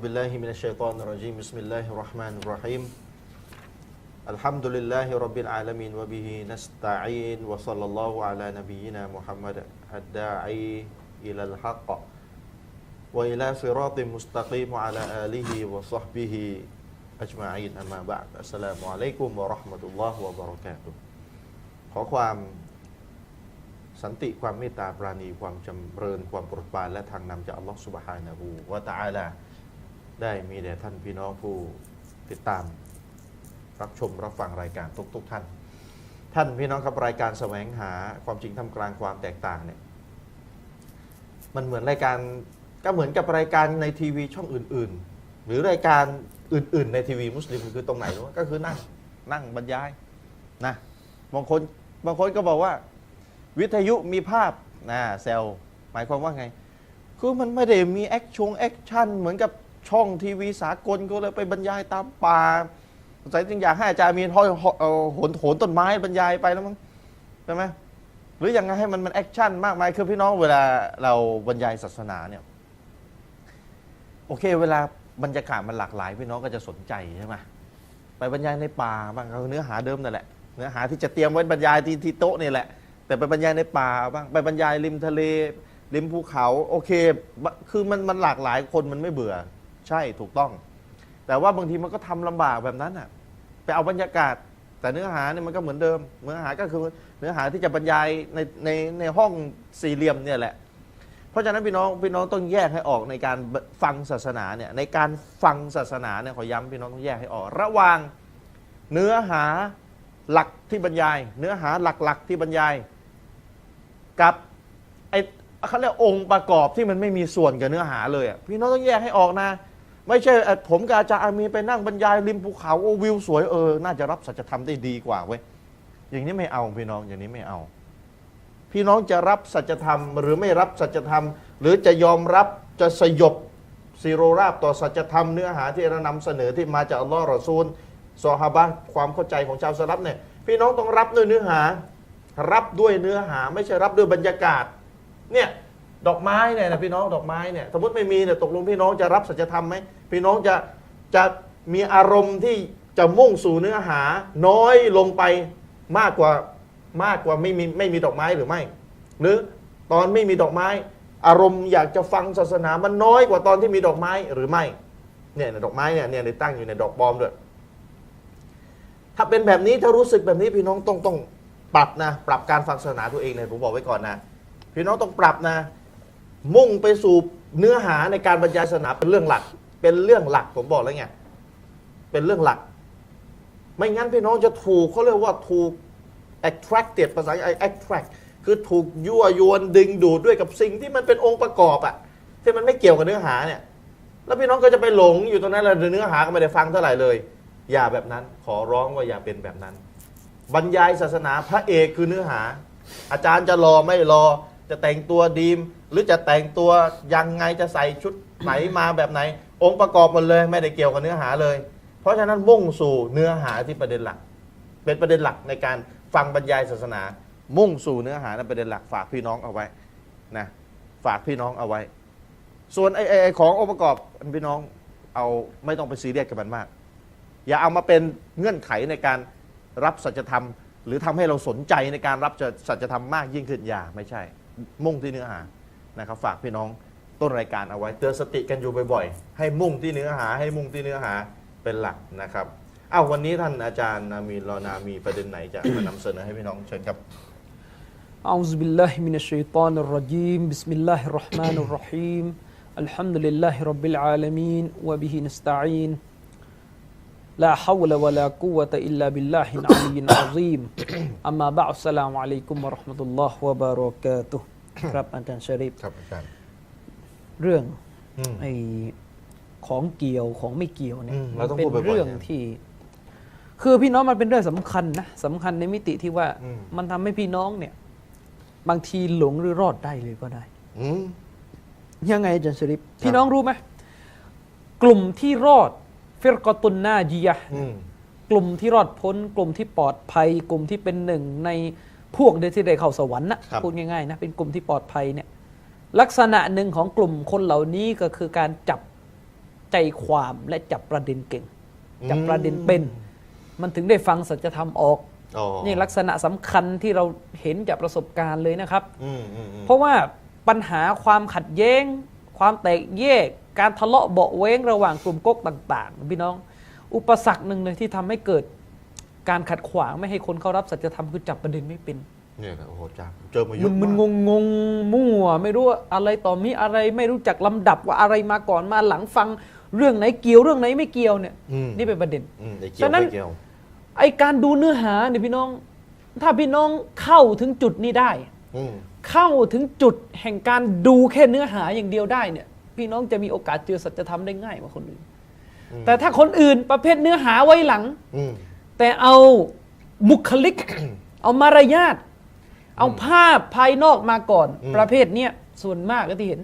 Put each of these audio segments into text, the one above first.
أعوذ بالله من الشيطان الرجيم بسم الله الرحمن الرحيم الحمد لله رب العالمين وبه نستعين وصلى الله على نبينا محمد الداعي إلى الحق وإلى صراط مستقيم وعلى آله وصحبه أجمعين أما بعد السلام عليكم ورحمة الله وبركاته ขอความสันติความเมตตาปราณีความจำเริญความโปรดปรานและทางนำจากอัลลอฮฺสุบฮานะฮูวะตะอาลา ได้มีแด่ท่านพี่น้องผู้ติดตาม รับชมรับฟังรายการทุกๆทท่าน ท่านพี่น้องครับรายการแสวงหาความจริงท่ามกลางความแตกต่างเนี่ยมันเหมือนรายการก็เหมือนกับรายการในทีวีช่องอื่น ๆ หรือรายการอื่น ๆ ในทีวีมุสลิมคือตรงไหนรู้ก็คือนั่งนั่งบรรยายนะบางคนบางคนก็บอกว่า วิทยุมีภาพนะแซลหมายความว่าไง คือมันไม่ได้มีแอคชงแอคชั่นเหมือนกับ ช่องทีวีสากลก็เลยไปบรรยายตามป่าสงสัยจึงอยากให้อาจารย์มีห้อยเอ่อโหนโหนต้นไม้บรรยายไปแล้วมั้งใช่ไหมหรือยังไงให้มันมันแอคชั่นมากมายคือพี่น้องเวลาเราบรรยายศาสนาเนี่ยโอเค เวลาบรรยากาศมันหลากหลายพี่น้องก็จะสนใจใช่ไหมไปบรรยายในป่าบ้างก็เนื้อหาเดิมนั่นแหละเนื้อหาที่จะเตรียมไว้บรรยายที่ที่โต๊ะนี่แหละ แต่ไปบรรยายในป่าบ้างไปบรรยายริมทะเลริมภูเขาโอเค คือมันมันหลากหลายคนมันไม่เบื่อ ใช่ถูกต้อง แต่ว่าบางทีมันก็ทำลำบากแบบนั้นอะ ไปเอาบรรยากาศ แต่เนื้อหาเนี่ยมันก็เหมือนเดิม เนื้อหาก็คือเนื้อหาที่จะบรรยายในในในห้องสี่เหลี่ยมเนี่ยแหละ เพราะฉะนั้นพี่น้องพี่น้องต้องแยกให้ออกในการฟังศาสนาเนี่ยในการฟังศาสนาเนี่ยขอย้ำพี่น้องต้องแยกให้ออก ระหว่างเนื้อหาหลักที่บรรยาย เนื้อหาหลักๆที่บรรยาย กับไอเขาเรียกองค์ประกอบที่มันไม่มีส่วนกับเนื้อหาเลยอะพี่น้องต้องแยกให้ออกนะ ไม่ใช่เอ่อผมกับอาจารย์อามีไปนั่งบรรยายริมภูเขาโอ้วิวสวยเออ น่าจะรับสัจธรรมได้ดีกว่าเว้ยอย่างนี้ไม่เอาพี่น้องอย่างนี้ไม่เอา พี่น้องจะรับสัจธรรม หรือไม่รับสัจธรรม หรือจะยอมรับจะสยบซีโรราบต่อสัจธรรมเนื้อหาที่เรานำเสนอที่มาจากอัลลอฮ์รอซูลซอฮาบะห์ความเข้าใจของชาวสลับเนี่ยพี่น้องต้องรับด้วยเนื้อหา รับด้วยเนื้อหา ไม่ใช่รับด้วยบรรยากาศ เนี่ย ดอกไม้เนี่ยนะพี่น้องดอกไม้เนี่ยสมมติไม่มีเนี่ยตกลงพี่น้องจะรับสัจธรรมไหมพี่น้องจะจะมีอารมณ์ที่จะมุ่งสู่เนื้อหา น้อยลงไปมากกว่ามากกว่าไม่มีไม่มีดอกไม้หรือไม่ หรือตอนไม่มีดอกไม้ อารมณ์อยากจะฟังศาสนามันน้อยกว่าตอนที่มีดอกไม้หรือไม่เนี่ยดอกไม้เนี่ยเนี่ยตั้งอยู่ในดอกบอมด้วยถ้าเป็นแบบนี้ถ้ารู้สึกแบบนี้พี่น้องต้องต้องปรับนะ ปรับการฟังศาสนาตัวเองเลยผมบอกไว้ก่อนนะ พี่น้องต้องปรับนะ มุ่งไปสู่เนื้อหาในการบรรยายศาสนาเป็นเรื่องหลัก เป็นเรื่องหลักผมบอกแล้วไงเป็นเรื่องหลัก ไม่งั้นพี่น้องจะถูกเขาเรียกว่าถูก attracted ภาษา attract คือถูกยั่วยวนดึงดูดด้วยกับสิ่งที่มันเป็นองค์ประกอบอะที่มันไม่เกี่ยวกับเนื้อหาเนี่ยแล้วพี่น้องก็จะไปหลงอยู่ตรงนั้นแล้วเนื้อหาก็ไม่ได้ฟังเท่าไหร่เลย อย่าแบบนั้นขอร้องว่าอย่าเป็นแบบนั้น บรรยายศาสนาพระเอกคือเนื้อหา อาจารย์จะรอไม่รอ จะแต่งตัวดีม หรือจะแต่งตัวยังไงจะใส่ชุดไหนมาแบบไหน องค์ประกอบหมดเลยไม่ได้เกี่ยวกับเนื้อหาเลย เพราะฉะนั้นมุ่งสู่เนื้อหาที่ประเด็นหลัก เป็นประเด็นหลักในการฟังบรรยายศาสนา มุ่งสู่เนื้อหาในประเด็นหลักฝากพี่น้องเอาไว้นะฝากพี่น้องเอาไว้ ส่วนไอ้ไอ้ไอขององค์ประกอบพี่น้องเอาไม่ต้องไปซีเรียสกับมันมาก อย่าเอามาเป็นเงื่อนไขในการรับสัจธรรม หรือทำให้เราสนใจในการรับสัจธรรมมากยิ่งขึ้นอย่าไม่ใช่ มุ่งที่เนื้อหานะครับ ฝากพี่น้องต้นรายการเอาไว้เตือนสติกันอยู่บ่อยๆ ให้มุ่งที่เนื้อหา ให้มุ่งที่เนื้อหาเป็นหลักนะครับอ้าววันนี้ท่านอาจารย์นามีรอนามีประเด็นไหนจะมานำเสนอให้พี่น้องเชิญครับ أعوذ بالله من الشيطان الرجيم بسم الله الرحمن الرحيم الحمد لله رب العالمين وبه نستعين ลา حول ولا قوة إلا بالله ลลาบิลลาฮินอาลีนอาซีมอัมมาบะอัสสลามุอะลัยกุมครับอาจารย์ชริฟครับอาจารย์เรื่องไอของเกี่ยวของไม่เกี่ยวเนี่ยมันเป็นเรื่องที่ คือพี่น้องมันเป็นเรื่องสำคัญนะสำคัญในมิติที่ว่ามันทำให้พี่น้องเนี่ย บางทีหลงหรือรอดได้เลยก็ได้ยังไงอาจารย์ชริฟพี่น้องรู้ไหมกลุ่มที่รอด ฟิรกอตุนนาจียะห์อืมกลุ่มที่รอดพ้น กลุ่มที่ปลอดภัย กลุ่มที่เป็นหนึ่งในพวกที่ได้เข้าสวรรค์นะครับพูดง่ายๆนะเป็นกลุ่มที่ปลอดภัยเนี่ยลักษณะหนึ่งของกลุ่มคนเหล่านี้ก็คือการจับใจความและจับประเด็นเก่ง จับประเด็นเป็น มันถึงได้ฟังสัจธรรมออกอ๋อนี่ลักษณะสำคัญที่เราเห็นจากประสบการณ์เลยนะครับอืมอืมอืมเพราะว่าปัญหาความขัดแย้ง ความแตกแยก การทะเลาะเบาะแว้งระหว่างกลุ่มก๊กต่าง ๆ พี่น้อง อุปสรรคหนึ่งเลยที่ทำให้เกิดการขัดขวางไม่ให้คนเข้ารับสัจธรรมคือจับประเด็นไม่เป็นเนี่ยนะโอ้โหจ้าเจอมาเยมึอะนมึนมากงงงๆมั่ว ไม่รู้ว่าอะไรต่อมีอะไรไม่รู้จักลำดับว่าอะไรมาก่อนมาหลังฟังเรื่องไหนเกี่ยวเรื่องไหนไม่เกี่ยวเนี่ยอืมนี่เป็นประเด็นอืมไอ้เกี่ยวฉะนั้นไม่เกี่ยวไอการดูเนื้อหาเนี่ยพี่น้อง ถ้าพี่น้องเข้าถึงจุดนี้ได้อืม เข้าถึงจุดแห่งการดูแค่เนื้อหาอย่างเดียวได้เนี่ย พี่น้องจะมีโอกาสเจอสัจธรรมได้ง่ายกว่าคนอื่น แต่ถ้าคนอื่นประเภทเนื้อหาไว้หลังอืมแต่เอาบุคลิก เอามารยาทเอาภาพภายนอกมาก่อนอืมประเภทเนี้ยส่วนมากก็ที่เห็น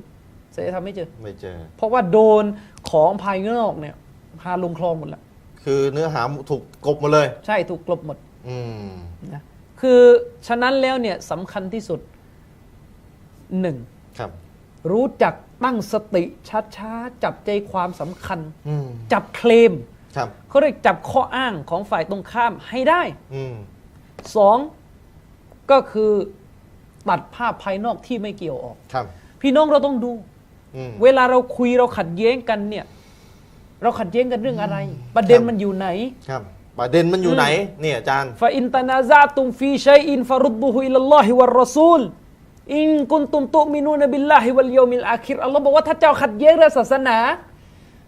สัจธรรมไม่เจอไม่เจอ เพราะว่าโดนของภายนอกเนี่ยพาลงคลองหมดแล้วคือเนื้อหาถูกกลบหมาเลย ใช่ถูกกลบหมด อืมนะคือฉะนั้นแล้วเนี่ยสำคัญที่สุด หนึ่งครับ รู้จักตั้งสติช้าๆ จับใจความสำคัญ อืมจับเคลมครับเขาเรียกจับข้ออ้างของฝ่ายตรงข้ามให้ได้อืมสองก็คือตัดภาพภายนอกที่ไม่เกี่ยวออก ครับพี่น้องเราต้องดู อืม เวลาเราคุยเราขัดแย้งกันเนี่ย เราขัดแย้งกันเรื่องอะไร ประเด็นครับ มันอยู่ไหน ครับประเด็นมันอยู่ไหนเนี่ยอาจารย์ ฟาอินตนาซาตุมฟีชัยอินฟารุดบุฮุอิลลอฮิวะรอซูล อินกุนตุมตุมินูนบิลลาฮิวัลยอมิลอาคิรอัลลอฮ์บอกว่าถ้าเจ้าขัดแย้งเรื่องศาสนา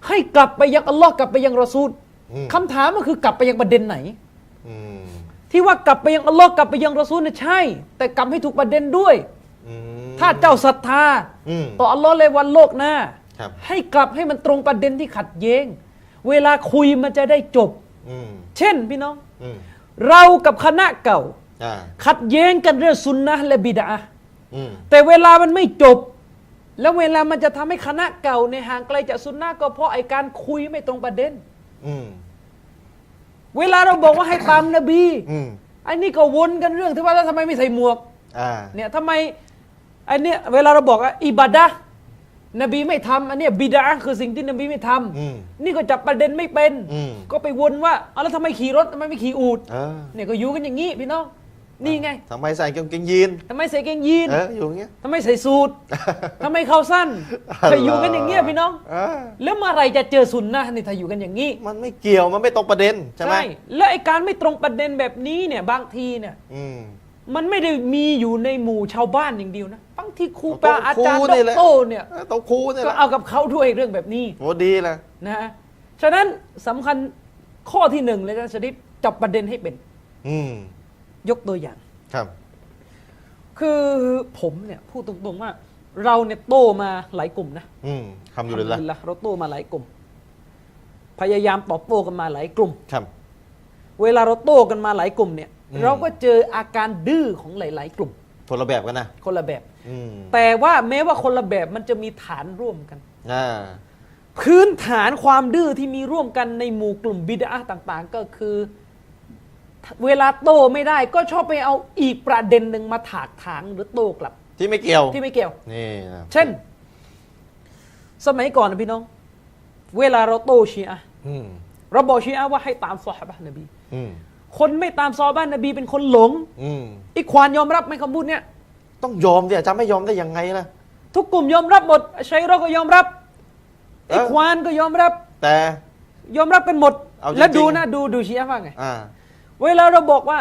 ให้กลับไปยังอัลลอฮ์กลับไปยังรอซูลอืมคำถามก็คือกลับไปยังประเด็นไหนอืมที่ว่ากลับไปยังอัลลอฮ์กลับไปยังรอซูลเนี่ยใช่ แต่กลับให้ถูกประเด็นด้วยอืมถ้าเจ้าศรัทธาอืมต่ออัลลอฮ์เลยวันโลกหน้าครับให้กลับให้มันตรงประเด็นที่ขัดแย้ง เวลาคุยมันจะได้จบอืมเช่นพี่น้องอืมเรากับคณะเก่าอ่าขัดแย้งกันเรื่องซุนนะห์และบิดาอืม แต่เวลามันไม่จบ แล้วเวลามันจะทำให้คณะเก่าในยห่างไกลจากซุนนะห์ก็เพราะไอการคุยไม่ตรงประเด็นอืมเวลาเราบอกว่าให้ตามนบีอืมไอ้นี่ก็วนกันเรื่องที่ว่าแล้วทำไมไม่ใส่หมวกอ่าเนี่ยทำไมไอ้เนี่ยเวลาเราบอกว่าอิบาดะห์นบีไม่ทำอันเนี้ยบิดาคือสิ่งที่นบีไม่ทำอืมนี่ก็จับประเด็นไม่เป็นอืมก็ไปวนว่าเอาแล้วทำไมขี่รถทำไมไม่ขี่อูดเออเนี่ยก็อยู่กันอย่างนี้พี่น้อง นี่ไงทำไมใส่กางเกงยีนทำไมใส่เกงยีนเอออยู่อย่างเงี้ยทำไมใส่สูททำไมเขาสั้นถ้าอยู่กันอย่างเงี้ยพี่น้องเออแล้วเมื่อไหรจะเจอสุนนะห์นี่ถ้าอยู่กันอย่างนี้ มันไม่เกี่ยวมันไม่ตรงประเด็นใช่ไหมและไอการไม่ตรงประเด็นแบบนี้เนี่ยบางทีเนี่ยอืมมันไม่ได้มีอยู่ในหมู่ชาวบ้านอย่างเดียวนะบางทีครูเอาบาอาจารย์ครูด็นี่อกแหละโตเนี่ยเออโต๊ะครูเนี่ยแหก็ละเอากับเขาด้วยเรื่องแบบนี้โหดีเลยนะฮะฉะนั้นสำคัญข้อที่หนึ่งเลยนะชริปจับประเด็นให้เป็น อืม ยกตัวอย่าง ครับ คือผมเนี่ยพูดตรงๆว่า เราเนี่ยโตมาหลายกลุ่มนะอืมทำอยู่เลยละอัลฮัมดุลิลละเราโตมาหลายกลุ่ม พยายามตอบโต้กันมาหลายกลุ่ม ครับ เวลาเราโต้กันมาหลายกลุ่มเนี่ย อืม เราก็เจออาการดื้อของหลาย ๆ กลุ่ม คนละแบบกันนะคนละแบบ อืมแต่ว่าแม้ว่าคนละแบบมันจะมีฐานร่วมกัน อ่าพื้นฐานความดื้อที่มีร่วมกันในหมู่กลุ่มบิดาต่าง ๆ ก็คือ เวลาโต้ไม่ได้ก็ชอบไปเอาอีกประเด็นหนึ่งมาถากถางหรือโต้กลับ ที่ไม่เกี่ยว ที่ไม่เกี่ยว นี่นะเช่น สมัยก่อนนะพี่น้อง เวลาเราโต้ชีอะห์อืมเราบอกชีอะห์ว่าให้ตามซอฮาบะห์นบี อืมคนไม่ตามซอฮาบะห์นบีเป็นคนหลง อืมอีกควานยอมรับไหมคำพูดเนี้ยต้องยอมดิอาจารย์ไม่ยอมได้ยังไงล่ะ ทุกกลุ่มยอมรับหมดชัยเราก็ยอมรับเอออีกควานก็ยอมรับ แต่ ยอมรับกันหมด เอาจริงๆ แล้วดูนะดูดูชีอะห์ว่าไง อ่า เวลาเราบอกว่า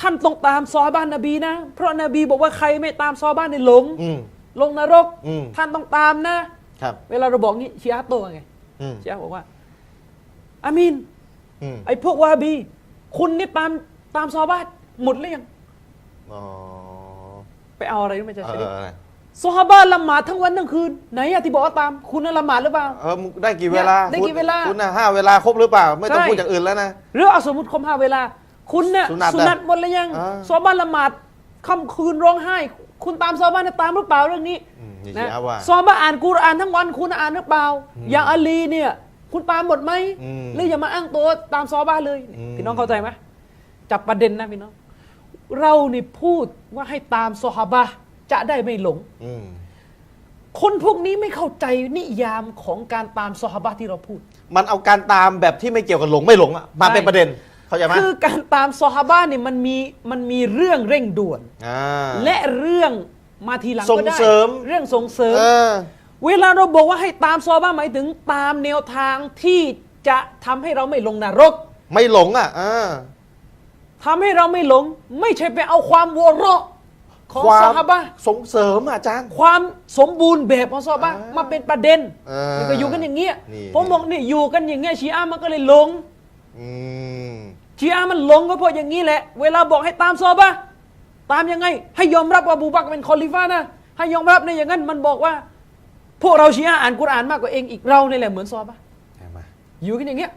ท่านต้องตามซอฮาบะห์นบีนะ เพราะนบีบอกว่าใครไม่ตามซอฮาบะห์ในหลงอืม ลงนรก อืม ท่านต้องตามนะ ครับ เวลาเราบอกงี้ชีอะห์โตว่าไงอืมชีอะห์บอกว่า อามีน อืมไอ้พวกวาฮาบี คุณนี่ตามตามซอฮาบะห์หมดหรือยังอ๋อไปเอาอะไรไม่จะเอใช่อเออซอฮาบะห์ละหมาดทั้งวันทั้งคืนไหนอะที่บอกว่าตาม คุณน่ะละหมาดหรือเปล่า เออมึงได้กี่เวลาได้กี่คุณเวลาคุณน่ะห้าเวลาครบหรือเปล่า ไม่ต้องใช่ พูดอย่างอื่นแล้วนะ หรือเอาสมมติครบห้าเวลา คุณเนี่ยสุนัตสุนัตหมดแล้วยังอ่า ซอฮาบะห์ละหมาดค่ำคืนร้องไห้ คุณตามซอฮาบะห์เนี่ยตามหรือเปล่าเรื่องนี้อืมนี่นะชีอะห์ว่า ซอฮาบะห์อ่านกุรอานทั้งวันคุณอ่านหรือเปล่า อย่างอาลีเนี่ย คุณตามหมดไหมอืมหรืออย่ามาอ้างตัวตามซอฮาบะห์เลยอืม พี่น้องเข้าใจไหมจับประเด็นนะพี่น้อง เรานี่พูดว่าให้ตามซอฮาบะห์จะได้ไม่หลง อืมคนพวกนี้ไม่เข้าใจนิยามของการตามซอฮาบะห์ที่เราพูด มันเอาการตามแบบที่ไม่เกี่ยวกับหลงไม่หลงอะมาใช่เป็นประเด็น เข้าใจไหมคือการตามซอฮาบะห์เนี่ยมันมีมันมีเรื่องเร่งด่วน อ่า และเรื่องมาทีหลังส่งก็ได้เสริม เรื่องส่งเสริม เออ เวลาเราบอกว่าให้ตามซอฮาบะห์หมายถึงตามแนวทางที่จะทำให้เราไม่ลงนรกไม่หลงอะอ่า ทำให้เราไม่หลง ไม่ใช่ไปเอาความวัวเราะของควาซอมฮาบะห์ส่งเสริมอะอาจารย์ ความสมบูรณ์แบบของซอฮาบะห์อ่ามมาเป็นประเด็นเออนี่ก็อยู่กันอย่างเงี้ยนี่ ผมบอกนี่อยู่กันอย่างเงี้ยชีอะห์มันก็เลยหลง อืม ชีอะห์มันหลงก็เพราะอย่างนี้แหละ เวลาบอกให้ตามซอฮาบะห์ตามยังไง ให้ยอมรับว่าอบูบักรเป็นคอลิฟะห์นะ ให้ยอมรับในอย่างนั้นมันบอกว่า พวกเราชีอะห์อ่านกุรอานมากกว่าเองอีกเราเนี่ยแหละเหมือนซอฮาบะห์เห็นไหมอยู่กันอย่างเงี้ย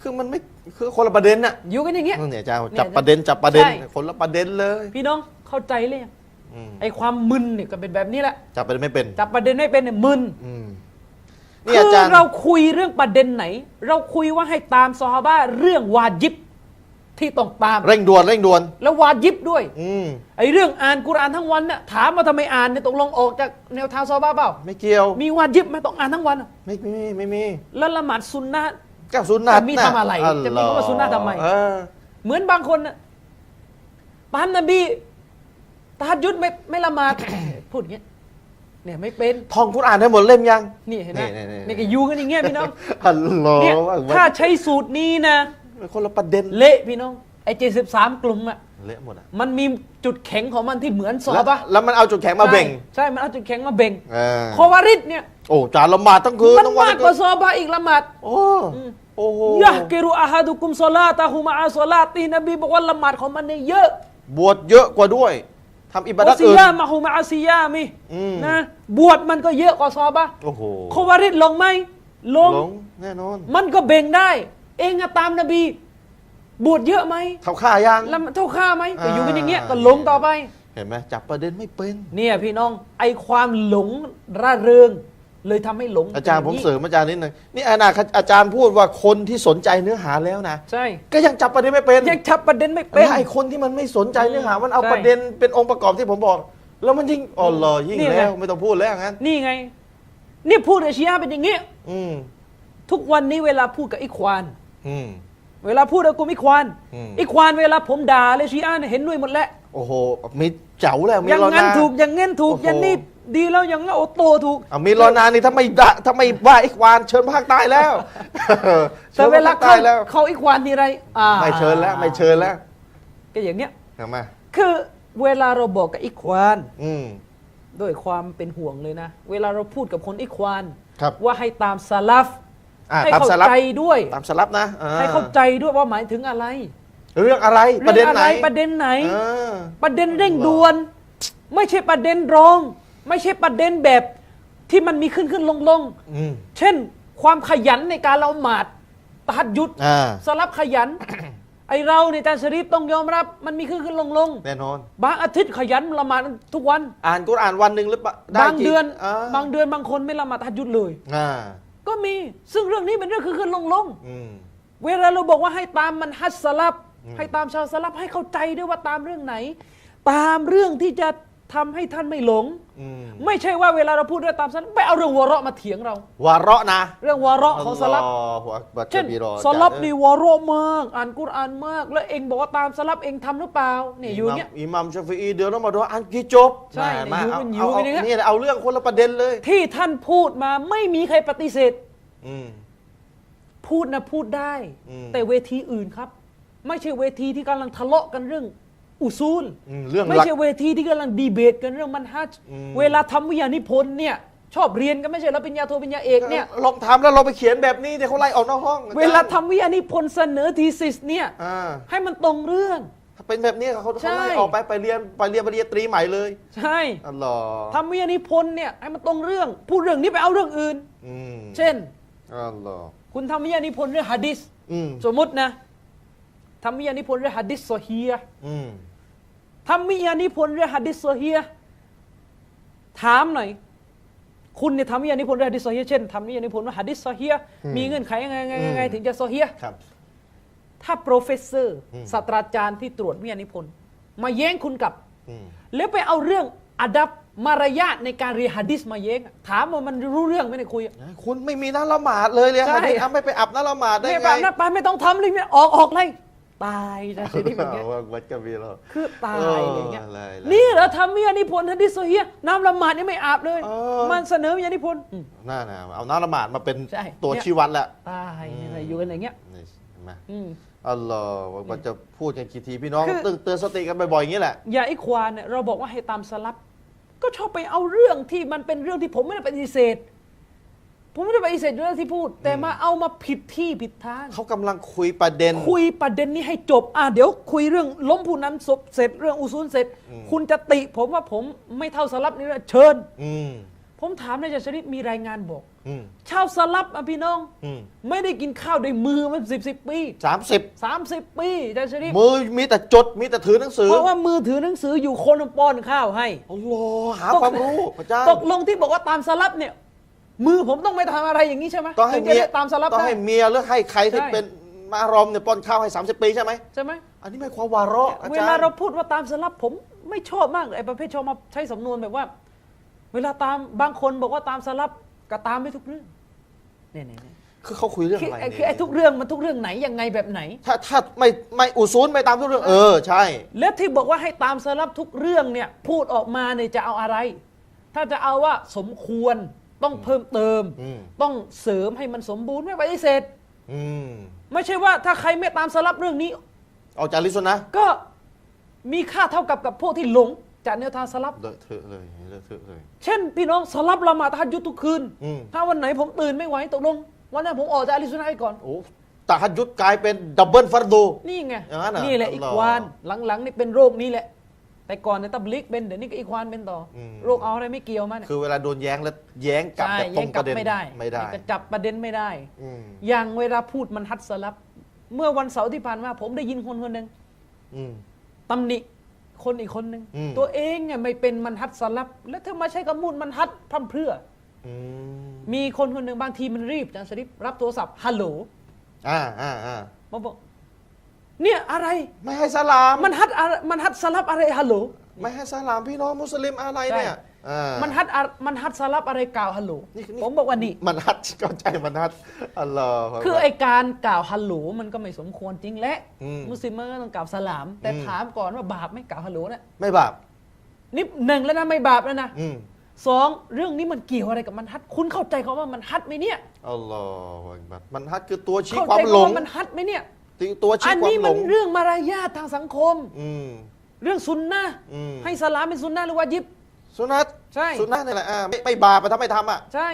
คือมันไม่คือคนละประเด็นน่ะอยู่กันอย่างเงี้ยเนี่ยอาจารย์เนี่ยจับประเด็นจับประเด็นใช่คนละประเด็นเลย พี่น้องเข้าใจเลยยังอืมไอ้ความมึนเนี่ยก็เป็นแบบนี้แหละจับประเด็นไม่เป็นจับประเด็นไม่เป็นเนี่ยมึนอืมนี่คือาอจารย์เราคุยเรื่องประเด็นไหน เราคุยว่าให้ตามซอฮาบะห์เรื่องวาจิบ ที่ต้องตาม เร่งด่วนเร่งด่วน แล้ววาจิบด้วย อืมไอ้เรื่องอ่านกุรอานทั้งวันน่ะถามว่าทำไมอ่านเนี่ยตกลงออกจากแนวทางซอฮาบะห์เปล่า ไม่เกี่ยวมีวาจิบไหมต้องอ่านทั้งวันอะไม่ไม่มีไม่มีแล้วละหมาดซุนนะห์เก้าสุนนัตจะมีทำอะไรจะมีคำว่าสุนนะทำไม เออเหมือนบางคนน่ะตามนบีตาฮัดยุดไม่ไม่ละหมาด พูดอย่างเงี้ยเนี่ยไม่เป็นท่องกุรอานได้หมดเล่มยัง นี่เห็นไหมนี่นี่นี่นี่ก็อยู่กันอย่างเงี้ยพี่น้อง อัลลอฮ์เนี่ยว่าถ้าใช้สูตรนี้นะมัน คนละประเด็นเละพี่น้องไอ้เจ็ดสิบสามกลุ่มอะเละหมดอะมันมีจุดแข็งของมันที่เหมือนซอแล้วฮาบะห์แล้วมันเอาจุดแข็งมาเบ่งใช่ใช่มันเอาจุดแข็งมาเบ่งเออคอวาริดเนี่ย โอ้จานละหมาดทั้งคืนมันทั้งวันมากกว่าซอฮาบะห์อีกละหมาดโอ้โอ้โหยะกิรุอาฮาดุกุมซอลาตะฮุมาอาซอลาตีนบีบอกว่าละหมาดของมันเนี่ยเยอะบวชเยอะกว่าด้วยทำอิบาดัวะตซิอื่น ยามาฮุมาอาซิยามิอืม นะบวชมันก็เยอะกว่าซอฮาบะห์โอ้โหคอวาริดลงไหมลง หลงแน่นอน มันก็เบ่งได้ เองอะตามนบี บวชเยอะไหมเท่าข้ายัง แล้วมันเท่าค่าไหมก็อยู่กันอย่างเงี้ยอ่าก็หลงต่อไป เห็นไหมจับประเด็นไม่เป็น เนี่ยพี่น้องไอความหลงร่าเริง เลยทำให้หลงอาจารย์ผมย่งนี้เสริมอาจารย์นิดหนึงนี่อานาอาจารย์พูดว่าคนที่สนใจเนื้อหาแล้วนะ ใช่ก็ยังจับประเด็นไม่เป็นยังจับประเด็นไม่เป็นแล้วไอ้คนที่มันไม่สนใจเนื้อหา มันเอาใช่ประเด็นเป็นองค์ประกอบที่ผมบอก แล้วมันยิ่งอ๋อเหรอยิ่งนี่ไงแล้วไม่ต้องพูดแล้วงั้นนี่ไง นี่พูดกับชียะห์เป็นอย่างงี้อืมทุกวันนี้เวลาพูดกับอิควานอืม เวลาพูดกับกลุ่มอิควานอืมอิควานเวลาผมด่าเลยชียะห์เนี่ยเห็นด้วยหมดแล้วโอ้โหมีเจ๋วแล้วมีอย่างรองั้นนาถูกอย่างงั้นถูกโอ้โหอย่างนี้ดีแล้วอย่างงั้นโอโตถูกอะมีรอนานี่ถ้าไม่ด่าถ้าไม่ว่าไอ้ควานเชิญภาคใต้แล้วแต่เวลาชิญภคใต้เขาแล้วเขาอิควานทีไรอ่าไม่เชิญแล้วไม่เชิญแล้วก็อย่างเนี้ยเห็นไหมคือเวลาเราบอกกับอิควานอืมด้วยความเป็นห่วงเลยนะ เวลาเราพูดกับคนอิควานครับว่าให้ตามสลัฟ อะให้ตามเข้าสลับใจด้วย ตามสลับนะอ่ให้เข้าใจด้วยว่าหมายถึงอะไรเรื่องอะไรประเด็นองไหนอะไรประเด็นไหนเออประเด็นเร่งด่วน ไม่ใช่ประเด็นรอง ไม่ใช่ประเด็นแบบที่มันมีขึ้นขึ้นลงลงอืมเช่น ความขยันในการละหมาดตะฮัดยุดอ่าสลับขยัน ไอเราในยอาจารย์ชริฟต้องยอมรับ มันมีขึ้นขึ้นลงลงแน่นอน บางอาทิตย์ขยันละหมาดทุกวัน อ่านกุรอานวันหนึ่งหรือเปล่าไบางเดือนอ่าบางเดือนบางคนไม่ละหมาดตะฮัดยุดเลย อ่า ก็มีซึ่งเรื่องนี้เป็นเรื่องขึ้นขึ้นลงลงอืม เวลาเราบอกว่าให้ตามมันฮัดสลับ อืม ให้ตามชาวสลับให้เข้าใจด้วยว่าตามเรื่องไหน ตามเรื่องที่จะ ทำให้ท่านไม่หลงอืมไม่ใช่ว่าเวลาเราพูดเรื่องตามสลับไปเอาเรื่องวอเราะห์มาเถียงเราวาระนะ เรื่องวอเราะห์ของสลับอัลลอฮฺอักบัรเช่นกบีรอสลับจัดนี่วอเราะห์มาก อ่านกุรอานมาก แล้วเองบอกว่าตามสลับเองทำหรือเปล่าเนี่ยอยู่อย่างเงี้ยอิหมัมชาฟีอีเดือนละมาดอนอ่านกี่จบใช่มาอยู่เอากันอยู่เอากันอย่างเงี้ยนี่เอาเรื่องคนละประเด็นเลย ที่ท่านพูดมาไม่มีใครปฏิเสธอืมพูดนะพูดได้อืมแต่เวทีอื่นครับ ไม่ใช่เวทีที่กำลังทะเลาะกันเรื่อง อุซูลอืมเรื่องไม่หลักใช่เวทีที่กำลังดีเบตกันเรื่องมันฮัจญ์อืมเวลาทำวิทยานิพนธ์เนี่ยชอบเรียนกันไม่ใช่แล้วปริญญาโทปริญญาเอกเนี่ยลองทำแล้วเราไปเขียนแบบนี้เดี๋ยวเขาไล่ออกนอกห้องอจรย์เวลาทำวิทยานิพนธ์เสนอทีสิสเนี่ยอ่าให้มันตรงเรื่องถ้าเป็นแบบนี้เขาใช่เขาไล่ออกไปไปเรียนไปเรียนปริญญาตรีใหม่เลย ใช่อัลลอฮ์ทำวิทยานิพนธ์เนี่ยให้มันตรงเรื่องพูดเรื่องนี้ไปเอาเรื่องอื่นอืมเช่นอัลลอฮ์คุณทำวิทยานิพนธ์เรื่องฮะดิษอืมสมมตินะทำวิทยานิพนธ์เรื่องฮะดิษโซฮียห์อืม ทำวิทยานิพนธ์เรื่องฮะดิษโซฮียห์ถามหน่อย คุณเนี่ยทำวิทยานิพนธ์เรื่องฮะดิษโซฮียห์เช่นทำวิทยานิพนธ์ว่าฮะดิษโซฮียห์มีเงื่อนไขยังไงยังไงยังไงถึงจะโซฮียห์ครับ ถ้าโปรเฟสเซอร์อืมศาสตราจารย์ที่ตรวจวิทยานิพนธ์มาแย้งคุณกลับ อืมแล้วไปเอาเรื่องอดับมารยาทในการเรียนหะดิษมาเย้งอะถามว่ามันรู้เรื่องไหมในยคุยอะคุณไม่มีน้ำละหมาดเลยเลยใช่ ฮะนี่อะไม่ไปอาบน้ำละหมาดได้ไม่ไงแบบนั้นไปไม่ต้องทำเลยเนี่ยออกออกเลย ตายนะสิที่อย่างเงี้ยว่าวัดกะบีเราคือตายอย่างเงี้ยโอะไรอะไรนี่เหรอทำเมียนิพนธ์ฮะดิษโซเฮียน้ำละหมาดนี่ไม่อาบเลยเออมันเสนอเมียนิพนธ์อืมน่านะเอาน้ำละหมาดมาเป็นใช่ตัวเนี่ยชี้วัดแหละตายอะไรอยู่กันอย่างเงี้ยนี่เห็นไหมอืมอัลลอฮ์ว่าจะพูดกันกี่ทีพี่น้องคือเตือนเตือนสติกันบ่อยๆอย่างนี้แหละอย่าไอ้ควานเนี่ยเราบอกว่าให้ตามสลับก็ชอบไปเอาเรื่องที่มันเป็นเรื่องที่ผมไม่ได้ปฏิเสธ ผมไม่ได้ปฏิเสธเรื่องที่พูด แต่มาเอามาผิดที่ผิดทาง เขากำลังคุยประเด็น คุยประเด็นนี้ให้จบ อะเดี๋ยวคุยเรื่องล้มผู้นำศพเสร็จเรื่องอุซูลเสร็จ คุณจะติผมว่าผมไม่เท่าสลับนี่นะเชิญ อืม ผมถามนายจาชริตมีรายงานบอก อืม ชาวสลับอะพี่น้อง อืม ไม่ได้กินข้าวด้วยมือมาสิบสิบปีสามสิบสามสิบปีอาจารย์ชริตมือมีแต่จดมีแต่ถือหนังสือเพราะว่ามือถือหนังสืออยู่คนป้อนข้าวให้ อัลลอฮ์หาความรู้พระเจ้าตกลงที่บอกว่าตามสลับเนี่ย มือผมต้องไม่ทำอะไรอย่างนี้ใช่ไหมต้องให้ถึงจะเมียได้ตามสลับต้องได้ ให้เมียหรือให้ใครที่ใช่ เป็นมารอมเนี่ยป้อนข้าวให้ 30 ปีใช่ไหม ใช่ไหมอันนี้ไม่ความวาระอาเวจารย์ลาเราพูดว่าตามสลับผมไม่ชอบมากเลยไอ้ประเภทชอบมาใช้สำนวนแบบว่า เวลาตามบางคนบอกว่าตามสลับก็ตามไม่ทุกเรื่องเนี่ยเนี่ยเนี่ยคือเขาคุยเรื่องคืออะไรไอ้เนี่ยคือไอ้ทุกเรื่องมันทุกเรื่องไหนยังไงแบบไหน ถ้าถ้าไม่ไม่อุซูลไม่ตามทุกเรื่อง เออ ใช่ แล้วที่บอกว่าให้ตามสลับทุกเรื่องเนี่ยพูดออกมาเนี่ยจะเอาอะไร ถ้าจะเอาว่าสมควร ต้องเพิ่มเติม อืมต้องเสริมให้มันสมบูรณ์ไม่ปฏิเสธอืมไม่ใช่ว่าถ้าใครไม่ตามสลับเรื่องนี้ ออกจากลิสุนนะก็มีค่าเท่ากับกับพวกที่หลงจากแนวทางสลับ เลอะเทอะเลยเลอะเทอะเลย เช่น พี่น้องสลับละหมาดตะฮัดยุดทุกคืน อืม ถ้าวันไหนผมตื่นไม่ไหวตกลง วันนั้นผมออกจากอาลิซุนนะห์ก่อน โอ้ตาฮัดยุดกลายเป็นดับเบิลฟัรดู นี่ไงอย่างนั้นเหรอนี่แหละอัอีลลอฮ์ควานหลังๆนี่เป็นโรคนี้แหละ แต่ก่อนในยตับลิกเป็นเดี๋ยวนี้ก็อีควานเป็นต่ออม โรคเอาอะไรไม่เกี่ยวมันยคือเวลาโดนแย้งแล้วแย้งกลับใช่แบบตรยังงกปลับระเด็นไม่ได้ไม่ได้ก็จับประเด็นไม่ได้ อืมอย่างเวลาพูดมันฮัดสลับ เมื่อวันเสาร์ที่ผ่านมา ผมได้ยินคนคนหนึ่งอืม ตำหนิคนอีกคนหนึ่งอืม ตัวเองเนี่ยไม่เป็นมันฮัดสลับ แล้วเธอมาใช้คำมูลมันฮัดพร่ำเพรื่อ อืมมีคนคนหนึ่งบางทีมันรีบจังสริปรับโทรศัพท์ฮัลโหลอ่าอ่าอ่ามาบอก เนี่ยอะไร ไม่ให้สลาม มันฮัดอะไรมันฮัดสลับอะไรฮัลโหลไม่ให้สลามพี่น้องมุสลิมอะไรเนี่ยใช่อ่ามันฮัดอะมันฮัดสลับอะไรกล่าวฮัลโหลนี่นี่ผมบอกว่านี่มันฮัดเข้าใจมันฮัดอัลลอฮ์คือไอการกล่าวฮัลโหลมันก็ไม่สมควรจริงและอืมมุสลิมมันก็ต้องกล่าวสลาม แต่อืมถามก่อนว่าบาปไหมกล่าวฮัลโหลนะไม่บาปนี่หนึ่งแล้วนะไม่บาปแล้วนะอืมสองเรื่องนี้มันเกี่ยวอะไรกับมันฮัดคุณเข้าใจเขาว่ามันฮัดไหมเนี่ยอัลลอฮ์อักบัรมันฮัดคือตัวชี้เข้าควาใจมหลเขางว่ามันฮัดไหมเนี่ย ตัวอัชี้นความนี้หลมันงเรื่องมารยาททางสังคม อืม เรื่องซุนนะห์อืม ให้สลามเป็นซุนนะห์หรือวาจิบ สุนัตใช่ สุนัตนี่แหละอ่าไม่ไม่บาปอะถ้าไม่ทำอะ ใช่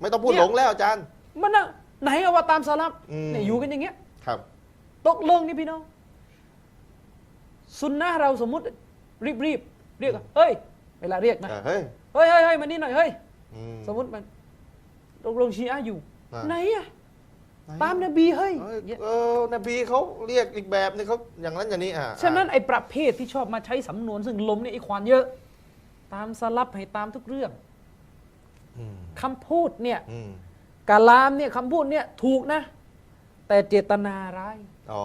ไม่ต้องพูดเนี่ย หลงแล้วอาจารย์ มันน่ะไหนเอาว่าตามสลับอืม เนี่ยอยู่กันอย่างเงี้ย ครับ ตกลงนี่พี่น้องซุนนะห์เราสมมุติรีบรีบๆเรียกเฮ้ย เวลาเรียกนะเออเฮ้ยเฮ้ยเฮ้ยเฮ้ยมานี่หน่อยเฮ้ยอืม สมมติมันตกลงชีอะห์อยู่ อ่า ไหนอะ ตามนบีเฮ้ยเอ้ยเนี่ยเออนบีเขาเรียกอีกแบบนึงเขาอย่างนั้นอย่างนี้อะฉะนั้นไอ้ประเภทที่ชอบมาใช้สำนวนซึ่งลมเนี่ยไอ้ควานเยอะ ตามสลับให้ตามทุกเรื่องอืมคำพูดเนี่ยอืมกาลามเนี่ยคำพูดเนี่ยถูกนะ แต่เจตนาร้ายอ๋อ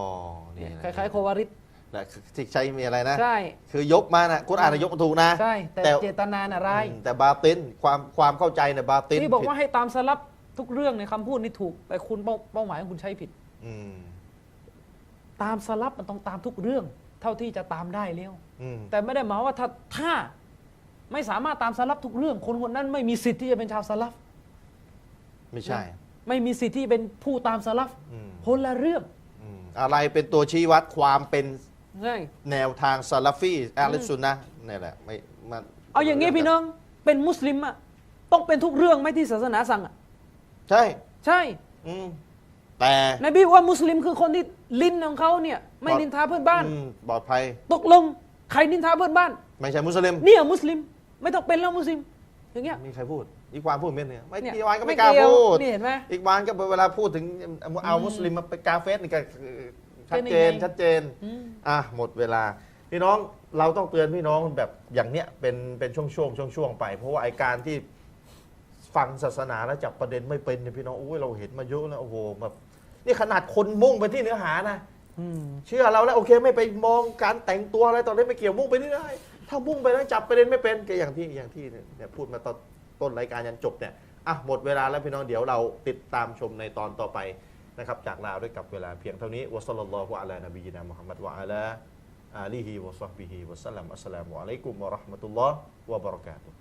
นี่เนี่ยนะคล้ายๆโควาริดนะคือที่ใช้มีอะไรนะใช่คือยกมานะคุณอ่านนะยกมาถูกนะใช่แต่เจตนาน่ะร้ายอืมแต่บาตินความความเข้าใจเนี่ยบาตินที่บอกว่าผิดให้ตามสลับ ทุกเรื่องในยคำพูดนี่ถูก แต่คุณเป้าเป้าหมายของคุณใช้ผิด อืมตามสลับมันต้องตามทุกเรื่อง เท่าที่จะตามได้เร็วอืมแต่ไม่ได้หมายว่าถ้าถ้าไม่สามารถตามสลับทุกเรื่อง คนคนนั้นไม่มีสิทธิ์ที่จะเป็นชาวสลับไม่ใช่ ไม่มีสิทธิ์ที่เป็นผู้ตามสลับอืมคนละเรื่องอืมอะไรเป็นตัวชี้วัดความเป็นใช่แนวทางซาลาฟีอาลิสุนนะห์นี่แหละไม่มันเอาอย่างงี้พี่น้องเป็นมุสลิมอะต้องเป็นทุกเรื่องไหมที่ศาสนาสั่งอะ ใช่ ใช่ อืมแต่นบีว่ามุสลิมคือคนที่ลิ้นของเขาเนี่ย ไม่นินทาเพื่อนบ้าน อืมปลอดภัย ตกลงใครนินทาเพื่อนบ้าน ไม่ใช่มุสลิมเนี่ยมุสลิม ไม่ต้องเป็นแล้วมุสลิม อย่างเงี้ย มีใครพูด อีกวานพูดเม่นเนี่ยไม่เนี่ยอีกวานก็ไม่ไม่กล้าเกี่ยวพูดนี่เห็นไหมอีกวานก็เวลาพูดถึงเอามุสลิมมาไปกาเฟสนี่ก็ชัดเจนเป็นยังไง ชัดเจน อืม อะหมดเวลา พี่น้องเราต้องเตือนพี่น้องแบบอย่างเนี้ยเป็นเป็นช่วงช่วงช่วงช่วงๆไป เพราะว่าไอการที่ ฟังศาสนาแล้วจับประเด็นไม่เป็นเนี่ยพี่น้องโอ้ยเราเห็นมาเยอะแล้วโอ้โหแบบนี่ขนาดคนมุ่งไปที่เนื้อหานะอืมเชื่อเราแล้วโอเคไม่ไปมองการแต่งตัวอะไรตอนนี้ไม่เกี่ยวมุ่งไปที่ไหนถ้ามุ่งไปแล้วจับประเด็นไม่เป็นก็อย่างที่อย่างที่เนี่ยพูดมาตอนต้นรายการยันจบเนี่ยอะหมดเวลาแล้วพี่น้องเดี๋ยวเราติดตามชมในตอนต่อไปนะครับจากลาด้วยกับเวลาเพียงเท่านี้วะซัลลัลลอฮุอะลานบีนะมุฮัมมัดวะอะลาอาลีฮิวะซอฮบิฮิวะสัลลัมอัสสลามุอะลัยกุมวะเราะห์มะตุลลอฮ์วะบะเราะกาตุฮ์